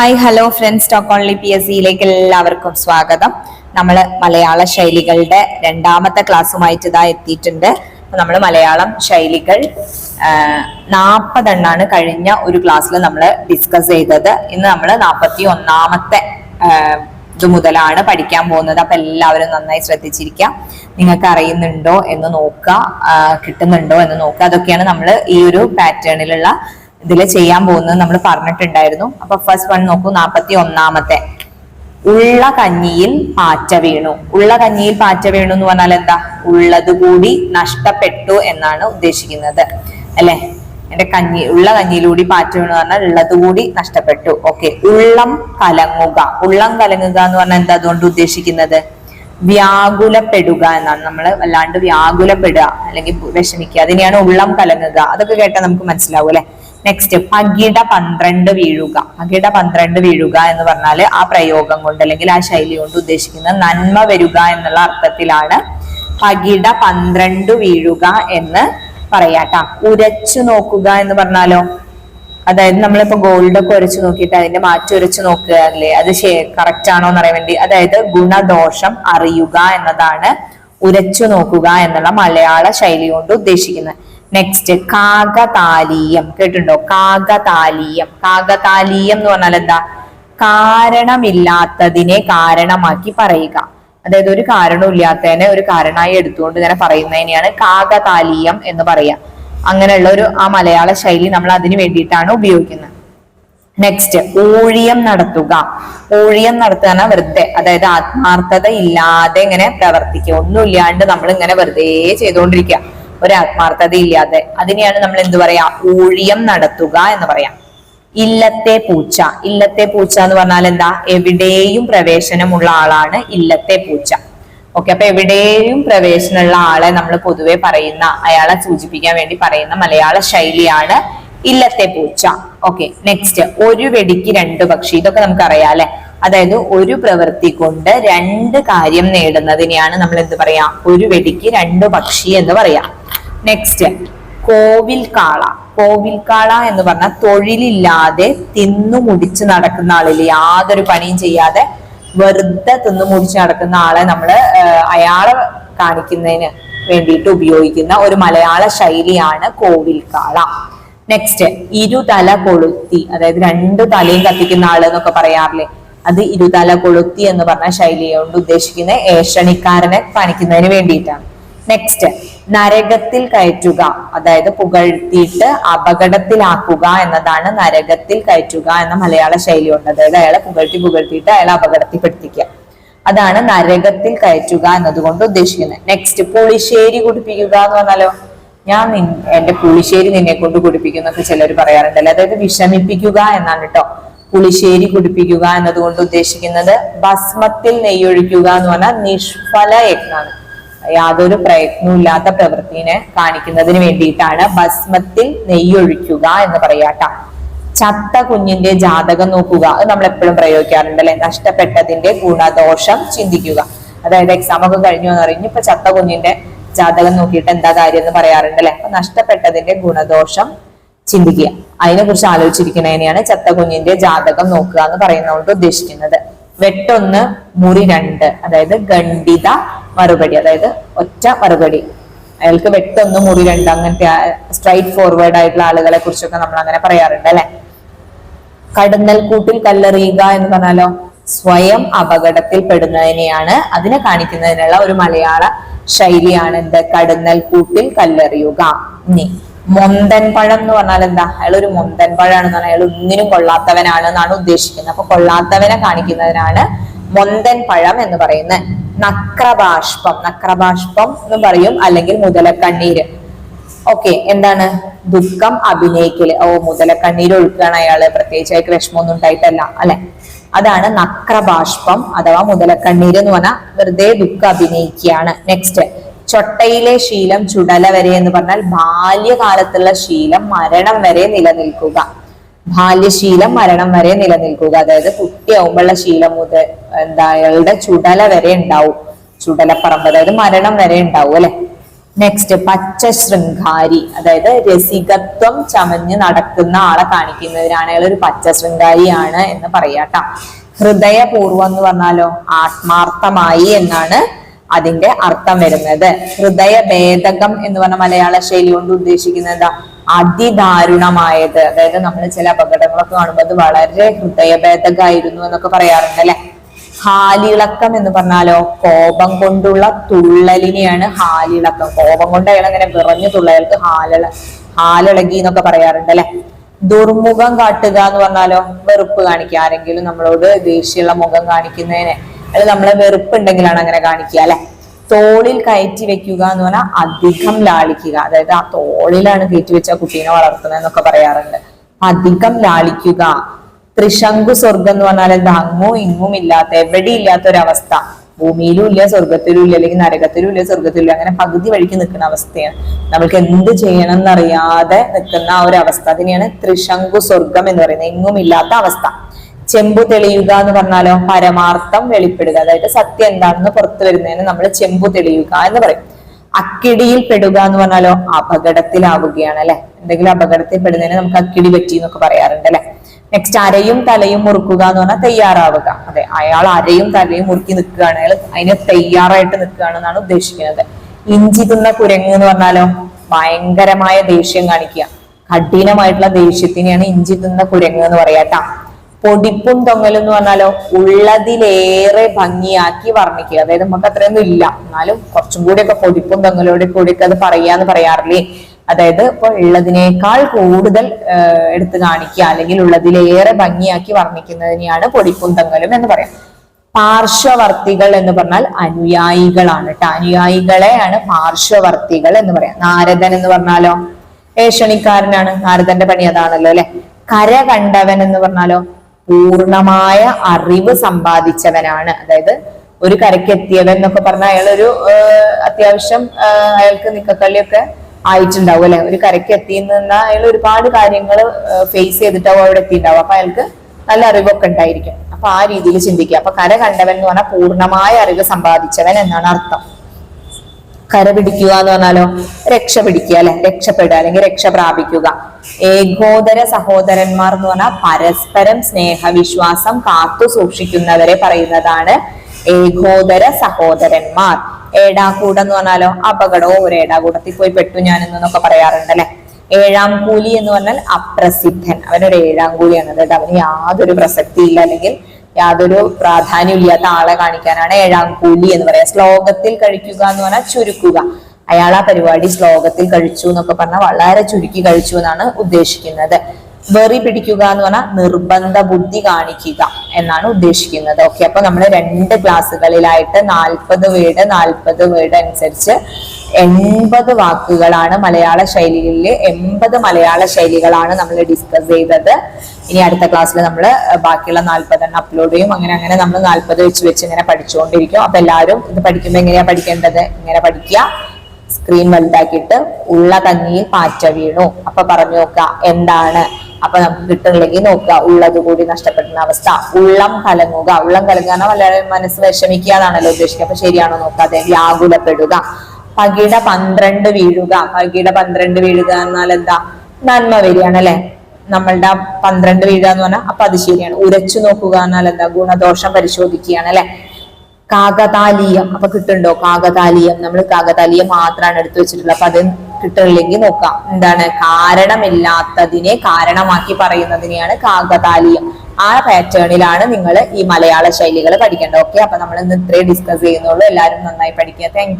Hi hello friends talk only P S സിയിലേക്ക് എല്ലാവർക്കും സ്വാഗതം. നമ്മൾ മലയാള ശൈലികളുടെ രണ്ടാമത്തെ ക്ലാസ്സുമായിട്ട് ഇതാ എത്തിയിട്ടുണ്ട്. നമ്മൾ മലയാളം ശൈലികൾ നാൽപ്പതെണ്ണാണ് കഴിഞ്ഞ ഒരു ക്ലാസ്സിൽ നമ്മൾ ഡിസ്കസ് ചെയ്തത്. ഇന്ന് നമ്മൾ നാൽപ്പത്തി ഒന്നാമത്തെ ഇത് മുതലാണ് പഠിക്കാൻ പോകുന്നത്. അപ്പൊ എല്ലാവരും നന്നായി ശ്രദ്ധിച്ചിരിക്കാം. നിങ്ങൾക്ക് അറിയുന്നുണ്ടോ എന്ന് നോക്കുക കിട്ടുന്നുണ്ടോ എന്ന് നോക്കുക. അതൊക്കെയാണ് നമ്മൾ ഈ ഒരു പാറ്റേണിലുള്ള ഇതിൽ ചെയ്യാൻ പോകുന്നത് നമ്മൾ പറഞ്ഞിട്ടുണ്ടായിരുന്നു. അപ്പൊ ഫസ്റ്റ് വൺ നോക്കൂ നാപ്പത്തി ഒന്നാമത്തെ ഉള്ള കഞ്ഞിയിൽ പാറ്റ വീണു. ഉള്ള കഞ്ഞിയിൽ പാറ്റ വീണു എന്ന് പറഞ്ഞാൽ എന്താ? ഉള്ളത് കൂടി നഷ്ടപ്പെട്ടു എന്നാണ് ഉദ്ദേശിക്കുന്നത്. അല്ലെ? എന്റെ കഞ്ഞി ഉള്ള കഞ്ഞിയിലൂടി പാറ്റ വീണു പറഞ്ഞാൽ ഉള്ളത് കൂടി നഷ്ടപ്പെട്ടു. ഓക്കെ. ഉള്ളം കലങ്ങുക. ഉള്ളം കലങ്ങുക എന്ന് പറഞ്ഞാൽ എന്താ അതുകൊണ്ട് ഉദ്ദേശിക്കുന്നത്? വ്യാകുലപ്പെടുക എന്നാണ്. നമ്മൾ വല്ലാണ്ട് വ്യാകുലപ്പെടുക അല്ലെങ്കിൽ വിഷമിക്കുക. അതിനെയാണ് ഉള്ളം കലങ്ങുക. അതൊക്കെ കേട്ടാൽ നമുക്ക് മനസ്സിലാവും അല്ലെ? നെക്സ്റ്റ് പകിട പന്ത്രണ്ട് വീഴുക. പകിട പന്ത്രണ്ട് വീഴുക എന്ന് പറഞ്ഞാൽ ആ പ്രയോഗം കൊണ്ട് അല്ലെങ്കിൽ ആ ശൈലി കൊണ്ട് ഉദ്ദേശിക്കുന്ന നന്മ വരിക എന്നുള്ള അർത്ഥത്തിലാണ് പകിട പന്ത്രണ്ട് വീഴുക എന്ന് പറയാട്ടാ. ഉരച്ചു നോക്കുക എന്ന് പറഞ്ഞാലോ? അതായത് നമ്മളിപ്പോ ഗോൾഡ് ഒക്കെ ഉരച്ചു നോക്കിയിട്ട് അതിന്റെ മാറ്റി ഉരച്ചു നോക്കുക അല്ലേ? അത് കറക്റ്റ് ആണോ എന്ന് അറിയാൻ വേണ്ടി. അതായത് ഗുണദോഷം അറിയുക എന്നതാണ് ഉരച്ചു നോക്കുക എന്നുള്ള മലയാള ശൈലി കൊണ്ട് ഉദ്ദേശിക്കുന്നത്. നെക്സ്റ്റ് കാകതാലീയം. കേട്ടിട്ടുണ്ടോ? കാകതാലീയം. കാകതാലീയം എന്ന് പറഞ്ഞാൽ എന്താ? കാരണമില്ലാത്തതിനെ കാരണമാക്കി പറയുക. അതായത് ഒരു കാരണമില്ലാത്തതിനെ ഒരു കാരണമായി എടുത്തുകൊണ്ട് ഇങ്ങനെ പറയുന്നതിനെയാണ് കാകതാലീയം എന്ന് പറയുക. അങ്ങനെയുള്ള ഒരു ആ മലയാള ശൈലി നമ്മൾ അതിന് വേണ്ടിയിട്ടാണ് ഉപയോഗിക്കുന്നത്. നെക്സ്റ്റ് ഊഴിയം നടത്തുക. ഊഴിയം നടത്തുക വെറുതെ അതായത് ആത്മാർത്ഥത ഇല്ലാതെ ഇങ്ങനെ പ്രവർത്തിക്കുക. ഒന്നുമില്ലാണ്ട് നമ്മൾ ഇങ്ങനെ വെറുതെ ചെയ്തുകൊണ്ടിരിക്കുക. ഒരു ആത്മാർത്ഥതയില്ലാതെ അതിനെയാണ് നമ്മൾ എന്ത് പറയാ? ഊഴിയം നടത്തുക എന്ന് പറയാം. ഇല്ലത്തെ പൂച്ച. ഇല്ലത്തെ പൂച്ച എന്ന് പറഞ്ഞാൽ എന്താ? എവിടെയും പ്രവേശനമുള്ള ആളാണ് ഇല്ലത്തെ പൂച്ച. ഓക്കെ അപ്പൊ എവിടെയും പ്രവേശനമുള്ള ആളെ നമ്മൾ പൊതുവെ പറയുന്ന അയാളെ സൂചിപ്പിക്കാൻ വേണ്ടി പറയുന്ന മലയാള ശൈലിയാണ് ഇല്ലത്തെ പൂച്ച. ഓക്കെ നെക്സ്റ്റ് ഒരു വെടിക്ക് രണ്ട് പക്ഷി. ഇതൊക്കെ നമുക്ക് അറിയാം അല്ലെ? അതായത് ഒരു പ്രവൃത്തി കൊണ്ട് രണ്ട് കാര്യം നേടുന്നതിനെയാണ് നമ്മൾ എന്ത് പറയാ? ഒരു വെടിക്ക് രണ്ട് പക്ഷി എന്ന് പറയാം. നെക്സ്റ്റ് കോവിൽ കാള കോവിൽ കാള എന്ന് പറഞ്ഞാൽ തൊഴിലില്ലാതെ തിന്നു മുടിച്ച് നടക്കുന്ന ആളില്ല യാതൊരു പണിയും ചെയ്യാതെ വെറുതെ തിന്നു മുടിച്ച് നടക്കുന്ന ആളെ നമ്മൾ അയാളെ കാണിക്കുന്നതിന് വേണ്ടിയിട്ട് ഉപയോഗിക്കുന്ന ഒരു മലയാള ശൈലിയാണ് കോവിൽ കാള നെക്സ്റ്റ് ഇരുതല കൊളുത്തി. അതായത് രണ്ട് തലയും കത്തിക്കുന്ന ആൾ എന്നൊക്കെ പറയാറില്ലേ? അത് ഇരുതല കൊളുത്തി എന്ന് പറഞ്ഞ ശൈലി കൊണ്ട് ഉദ്ദേശിക്കുന്ന ഏഷണിക്കാരനെ കാണിക്കുന്നതിന് വേണ്ടിയിട്ടാണ്. നെക്സ്റ്റ് നരകത്തിൽ കയറ്റുക. അതായത് പുകഴ്ത്തിയിട്ട് അപകടത്തിലാക്കുക എന്നതാണ് നരകത്തിൽ കയറ്റുക എന്ന മലയാള ശൈലി ഉണ്ട് അതായത് അയാളെ പുകഴ്ത്തി പുകഴ്ത്തിയിട്ട് അയാളെ അപകടത്തിൽപ്പെടുത്തിക്കുക. അതാണ് നരകത്തിൽ കയറ്റുക എന്നതുകൊണ്ട് ഉദ്ദേശിക്കുന്നത്. നെക്സ്റ്റ് പുളിശ്ശേരി കുടിപ്പിക്കുക എന്ന് പറഞ്ഞാലോ? ഞാൻ നിൻ- എന്റെ പുളിശ്ശേരി നിന്നെ കൊണ്ട് കുടിപ്പിക്കുന്നൊക്കെ ചിലർ പറയാറുണ്ടല്ലോ. അതായത് വിഷമിപ്പിക്കുക എന്നാണ് കേട്ടോ പുളിശ്ശേരി കുടിപ്പിക്കുക എന്നതുകൊണ്ട് ഉദ്ദേശിക്കുന്നത് ഭസ്മത്തിൽ നെയ്യൊഴിക്കുക എന്ന് പറഞ്ഞാൽ നിഷ്ഫല യജ്ഞാണ്. യാതൊരു പ്രയത്നവും ഇല്ലാത്ത പ്രവൃത്തിനെ കാണിക്കുന്നതിന് വേണ്ടിയിട്ടാണ് ഭസ്മത്തിൽ നെയ്യൊഴിക്കുക എന്ന് പറയാട്ട ചത്ത കുഞ്ഞിന്റെ ജാതകം നോക്കുക. അത് നമ്മൾ എപ്പോഴും പ്രയോഗിക്കാറുണ്ട് അല്ലെ? നഷ്ടപ്പെട്ടതിന്റെ ഗുണദോഷം ചിന്തിക്കുക. അതായത് എക്സാം ഒക്കെ കഴിഞ്ഞു എന്ന് പറഞ്ഞു ഇപ്പൊ ചത്ത കുഞ്ഞിന്റെ ജാതകം നോക്കിയിട്ട് എന്താ കാര്യം എന്ന് പറയാറുണ്ട് അല്ലെ? അപ്പൊ നഷ്ടപ്പെട്ടതിന്റെ ഗുണദോഷം ചിന്തിക്കുക. അതിനെ കുറിച്ച് ആലോചിച്ചിരിക്കുന്നതിനെയാണ് ചത്ത കുഞ്ഞിന്റെ ജാതകം നോക്കുക എന്ന് പറയുന്നതുകൊണ്ട് ഉദ്ദേശിക്കുന്നത്. വെട്ടൊന്ന് മുറി രണ്ട് അതായത് ഖണ്ഡിത മറുപടി അതായത് ഒറ്റ മറുപടി. അയാൾക്ക് വെട്ടൊന്ന് മുറി രണ്ട് അങ്ങനത്തെ സ്ട്രൈറ്റ് ഫോർവേഡ് ആയിട്ടുള്ള ആളുകളെ കുറിച്ചൊക്കെ നമ്മൾ അങ്ങനെ പറയാറുണ്ട് അല്ലെ? കടന്നൽ കൂട്ടിൽ കല്ലെറിയുക എന്ന് പറഞ്ഞാലോ സ്വയം അപകടത്തിൽ പെടുന്നതിനെയാണ് അതിനെ കാണിക്കുന്നതിനുള്ള ഒരു മലയാള ശൈലിയാണ് എന്ത്? കടന്നൽ കൂട്ടിൽ കല്ലെറിയുക. ഇനി മൊന്തൻ പഴം എന്ന് പറഞ്ഞാൽ എന്താ? അയാൾ ഒരു മൊന്തൻ പഴമാണെന്ന് പറഞ്ഞാൽ അയാൾ ഒന്നിനും കൊള്ളാത്തവനാണ് എന്നാണ് ഉദ്ദേശിക്കുന്നത്. അപ്പൊ കൊള്ളാത്തവനെ കാണിക്കുന്നതിനാണ് മൊന്തൻ പഴം എന്ന് പറയുന്നത്. നക്രബാഷ്പം നക്രബാഷ്പം എന്ന് പറയും അല്ലെങ്കിൽ മുതലക്കണ്ണീര്. ഓക്കെ എന്താണ്? ദുഃഖം അഭിനയിക്കൽ. ഓ മുതലക്കണ്ണീര് ഒഴുക്കുകയാണ് അയാൾ. പ്രത്യേകിച്ചായി വിഷമമൊന്നും ഉണ്ടായിട്ടല്ല അല്ലെ? അതാണ് നക്രബാഷ്പം അഥവാ മുതലക്കണ്ണീര് എന്ന് പറഞ്ഞാൽ വെറുതെ ദുഃഖം അഭിനയിക്കുകയാണ്. നെക്സ്റ്റ് ചൊട്ടയിലെ ശീലം ചുടല വരെ എന്ന് പറഞ്ഞാൽ ബാല്യകാലത്തുള്ള ശീലം മരണം വരെ നിലനിൽക്കുക. ബാല്യശീലം മരണം വരെ നിലനിൽക്കുക. അതായത് കുട്ടിയാവുമ്പോഴുള്ള ശീലം മുതൽ എന്താ അയാളുടെ ചുടല വരെ ഉണ്ടാവും. ചുടലപ്പറമ്പ് അതായത് മരണം വരെ ഉണ്ടാവും അല്ലെ? നെക്സ്റ്റ് പച്ച ശൃംഗാരി അതായത് രസികത്വം ചമഞ്ഞ് നടക്കുന്ന ആളെ കാണിക്കുന്നതിനാണ് അയാൾ ഒരു പച്ച ശൃംഗാരിയാണ് എന്ന് പറയാട്ടോ. ഹൃദയപൂർവം എന്ന് പറഞ്ഞാലോ ആത്മാർത്ഥമായി എന്നാണ് അതിന്റെ അർത്ഥം വരുന്നത്. ഹൃദയ ഭേദകം എന്ന് പറഞ്ഞ മലയാള ശൈലി കൊണ്ട് ഉദ്ദേശിക്കുന്നത് അതിദാരുണമായത്. അതായത് നമ്മൾ ചില അപകടങ്ങളൊക്കെ കാണുമ്പോൾ അത് വളരെ ഹൃദയഭേദകമായിരുന്നു എന്നൊക്കെ പറയാറുണ്ട് അല്ലെ? ഹാലിളക്കം എന്ന് പറഞ്ഞാലോ കോപം കൊണ്ടുള്ള തുള്ളലിനെയാണ് ഹാലിളക്കം. കോപം കൊണ്ട് അയാൾ അങ്ങനെ വിറഞ്ഞു തുള്ളയാൾക്ക് ഹാലിള ഹാലിളകി എന്നൊക്കെ പറയാറുണ്ട് അല്ലെ? ദുർമുഖം കാട്ടുക എന്ന് പറഞ്ഞാലോ വെറുപ്പ് കാണിക്കുക. ആരെങ്കിലും നമ്മളോട് ദേഷ്യമുള്ള മുഖം കാണിക്കുന്നതിന് അത് നമ്മളെ വെറുപ്പുണ്ടെങ്കിലാണ് അങ്ങനെ കാണിക്കുക അല്ലെ? തോളിൽ കയറ്റി വെക്കുക എന്ന് പറഞ്ഞാൽ അധികം ലാളിക്കുക. അതായത് ആ തോളിലാണ് കയറ്റി വെച്ച കുട്ടീനെ വളർത്തുന്നത് എന്നൊക്കെ പറയാറുണ്ട്. അധികം ലാളിക്കുക. ത്രിശങ്കു സ്വർഗം എന്ന് പറഞ്ഞാൽ എന്താ? അങ്ങും ഇങ്ങും ഇല്ലാത്ത എവിടെ ഇല്ലാത്ത ഒരവസ്ഥ ഭൂമിയിലും ഇല്ല സ്വർഗത്തിലും ഇല്ല അല്ലെങ്കിൽ നരകത്തിലും ഇല്ല സ്വർഗത്തിലും ഇല്ല അങ്ങനെ പകുതി വഴിക്ക് നിൽക്കുന്ന അവസ്ഥയാണ്. നമ്മൾക്ക് എന്ത് ചെയ്യണം എന്നറിയാതെ നിൽക്കുന്ന ആ ഒരു അവസ്ഥ. അതിനെയാണ് ത്രിശങ്കു സ്വർഗം എന്ന് പറയുന്നത്. എങ്ങും ഇല്ലാത്ത അവസ്ഥ. ചെമ്പു തെളിയുക എന്ന് പറഞ്ഞാലോ? പരമാർത്ഥം വെളിപ്പെടുക. അതായത് സത്യം എന്താണെന്ന് പുറത്തു വരുന്നതിന് നമ്മൾ ചെമ്പു തെളിയുക എന്ന് പറയും. അക്കിടിയിൽ പെടുക എന്ന് പറഞ്ഞാലോ? അപകടത്തിലാവുകയാണ് അല്ലെ? എന്തെങ്കിലും അപകടത്തിൽ പെടുന്നതിന് നമുക്ക് അക്കിടി പറ്റി എന്നൊക്കെ പറയാറുണ്ട് അല്ലെ? നെക്സ്റ്റ് അരയും തലയും മുറുക്കുക എന്ന് പറഞ്ഞാൽ തയ്യാറാവുക. അതെ അയാൾ അരയും തലയും മുറുക്കി നിൽക്കുകയാണ്. അതിന് തയ്യാറായിട്ട് നിൽക്കുകയാണെന്നാണ് ഉദ്ദേശിക്കുന്നത്. ഇഞ്ചി തിന്ന കുരങ്ങ് എന്ന് പറഞ്ഞാലോ? ഭയങ്കരമായ ദേഷ്യം കാണിക്കുക. കഠിനമായിട്ടുള്ള ദേഷ്യത്തിനെയാണ് ഇഞ്ചി തിന്ന കുരങ്ങ് എന്ന് പറയാട്ടാ പൊടിപ്പും തൊങ്ങലും എന്ന് പറഞ്ഞാലോ ഉള്ളതിലേറെ ഭംഗിയാക്കി വർണിക്കുക. അതായത് നമുക്ക് അത്രയൊന്നും ഇല്ല. എന്നാലും കുറച്ചും കൂടിയൊക്കെ പൊടിപ്പും തൊങ്ങലോടെ കൂടിയൊക്കെ അത് പറയാന്ന് പറയാറില്ലേ? അതായത് ഇപ്പൊ ഉള്ളതിനേക്കാൾ കൂടുതൽ എടുത്തു കാണിക്കുക അല്ലെങ്കിൽ ഉള്ളതിലേറെ ഭംഗിയാക്കി വർണിക്കുന്നതിനെയാണ് പൊടിപ്പും തൊങ്ങലും എന്ന് പറയാം. പാർശ്വവർത്തികൾ എന്ന് പറഞ്ഞാൽ അനുയായികളാണ് കേട്ടോ. അനുയായികളെയാണ് പാർശ്വവർത്തികൾ എന്ന് പറയാം. നാരദൻ എന്ന് പറഞ്ഞാലോ ഏഷണിക്കാരനാണ്. നാരദന്റെ പണി അതാണല്ലോ അല്ലെ? കര കണ്ടവൻ എന്ന് പറഞ്ഞാലോ പൂർണമായ അറിവ് സമ്പാദിച്ചവനാണ്. അതായത് ഒരു കരയ്ക്ക് എത്തിയവൻ എന്നൊക്കെ പറഞ്ഞാൽ അയാൾ ഒരു അത്യാവശ്യം അയാൾക്ക് നിക്കക്കള്ളിയൊക്കെ ആയിട്ടുണ്ടാവും അല്ലെ? ഒരു കരയ്ക്ക് എത്തിയെന്ന് അയാൾ ഒരുപാട് കാര്യങ്ങൾ ഫേസ് ചെയ്തിട്ടാവും അവിടെ എത്തിയിട്ടുണ്ടാവും അപ്പൊ അയാൾക്ക് നല്ല അറിവൊക്കെ ഉണ്ടായിരിക്കും. അപ്പൊ ആ രീതിയിൽ ചിന്തിക്കുക. അപ്പൊ കര കണ്ടവൻ എന്ന് പറഞ്ഞാൽ പൂർണമായ അറിവ് സമ്പാദിച്ചവൻ എന്നാണ് അർത്ഥം. കര പിടിക്കുക എന്ന് പറഞ്ഞാലോ രക്ഷ പിടിക്കുക അല്ലെ? രക്ഷപ്പെടുക അല്ലെങ്കിൽ രക്ഷ പ്രാപിക്കുക. ഏകോദര സഹോദരന്മാർ എന്ന് പറഞ്ഞാൽ പരസ്പരം സ്നേഹവിശ്വാസം കാത്തു സൂക്ഷിക്കുന്നവരെ പറയുന്നതാണ് ഏകോദര സഹോദരന്മാർ. ഏടാകൂടം എന്ന് പറഞ്ഞാലോ അപകടവും ഒരു ഏടാകൂടത്തിൽ പോയി പെട്ടു ഞാൻ എന്നൊക്കെ പറയാറുണ്ട് അല്ലെ? ഏഴാം കൂലി എന്ന് പറഞ്ഞാൽ അപ്രസിദ്ധൻ. അവനൊരു ഏഴാം കൂലിയാണ് അതായത് അവന് യാതൊരു പ്രസക്തി ഇല്ല അല്ലെങ്കിൽ യാതൊരു പ്രാധാന്യം ഇല്ലാത്ത ആളെ കാണിക്കാനാണ് ഏഴാം കൂലി എന്ന് പറയാം ശ്ലോകത്തിൽ കഴിക്കുക എന്ന് പറഞ്ഞാൽ ചുരുക്കുക. അയാൾ ആ പരിപാടി ശ്ലോകത്തിൽ കഴിച്ചു എന്നൊക്കെ പറഞ്ഞാൽ വളരെ ചുരുക്കി കഴിച്ചു എന്നാണ് ഉദ്ദേശിക്കുന്നത്. വെറി പിടിക്കുക എന്ന് പറഞ്ഞാൽ നിർബന്ധ ബുദ്ധി കാണിക്കുക എന്നാണ് ഉദ്ദേശിക്കുന്നത്. ഓക്കെ അപ്പൊ നമ്മൾ രണ്ട് ക്ലാസ്സുകളിലായിട്ട് നാൽപ്പത് വീട് നാൽപ്പത് വീട് അനുസരിച്ച് എൺപത് വാക്കുകളാണ് മലയാള ശൈലിയിൽ എൺപത് മലയാള ശൈലികളാണ് നമ്മൾ ഡിസ്കസ് ചെയ്തത്. ഇനി അടുത്ത ക്ലാസ്സിൽ നമ്മൾ ബാക്കിയുള്ള നാൽപ്പതെണ്ണം അപ്ലോഡ് ചെയ്യും. അങ്ങനെ അങ്ങനെ നമ്മൾ നാൽപ്പത് വെച്ച് വെച്ച് ഇങ്ങനെ പഠിച്ചുകൊണ്ടിരിക്കും. അപ്പൊ എല്ലാവരും ഇത് പഠിക്കുമ്പോൾ എങ്ങനെയാ പഠിക്കേണ്ടത്? ഇങ്ങനെ പഠിക്കുക. സ്ക്രീൻ വലുതാക്കിയിട്ട് ഉള്ള കഞ്ഞിയിൽ പാറ്റ വീണു. അപ്പൊ പറഞ്ഞു നോക്കുക എന്താണ്? അപ്പൊ നമുക്ക് കിട്ടുന്നില്ലെങ്കിൽ നോക്കുക. ഉള്ളത് കൂടി നഷ്ടപ്പെടുന്ന അവസ്ഥ. ഉള്ളം കലങ്ങുക. ഉള്ളം കലങ്ങുക മലയാളം മനസ്സ് വിഷമിക്കുക എന്നാണല്ലോ ഉദ്ദേശിക്കുക അപ്പൊ ശരിയാണോ നോക്കാതെ വ്യാകുലപ്പെടുക. പകിട പന്ത്രണ്ട് വീഴുക. പകിട പന്ത്രണ്ട് വീഴുക എന്നാൽ എന്താ? നന്മ വരികയാണ് അല്ലെ? നമ്മളുടെ പന്ത്രണ്ട് വീഴുക എന്ന് പറഞ്ഞാൽ അപ്പൊ അത് ശരിയാണ്. ഉരച്ചു നോക്കുക എന്നാൽ എന്താ? ഗുണദോഷം പരിശോധിക്കുകയാണ് അല്ലെ? കാകതാലീയം. അപ്പൊ കിട്ടുണ്ടോ? കാകതാലീയം. നമ്മൾ കാകതാലീയം മാത്രമാണ് എടുത്തു വെച്ചിട്ടുള്ളത്. അപ്പൊ അത് കിട്ടുന്നില്ലെങ്കിൽ നോക്കാം. എന്താണ്? കാരണമില്ലാത്തതിനെ കാരണമാക്കി പറയുന്നതിനെയാണ് കാകതാലീയം. ആ പാറ്റേണിലാണ് നിങ്ങൾ ഈ മലയാള ശൈലികൾ പഠിക്കേണ്ടത്. ഓക്കെ? അപ്പൊ നമ്മൾ ഇന്ന് ഇത്രയും ഡിസ്കസ് ചെയ്യുന്നുള്ളൂ. എല്ലാവരും നന്നായി പഠിക്കുക. താങ്ക്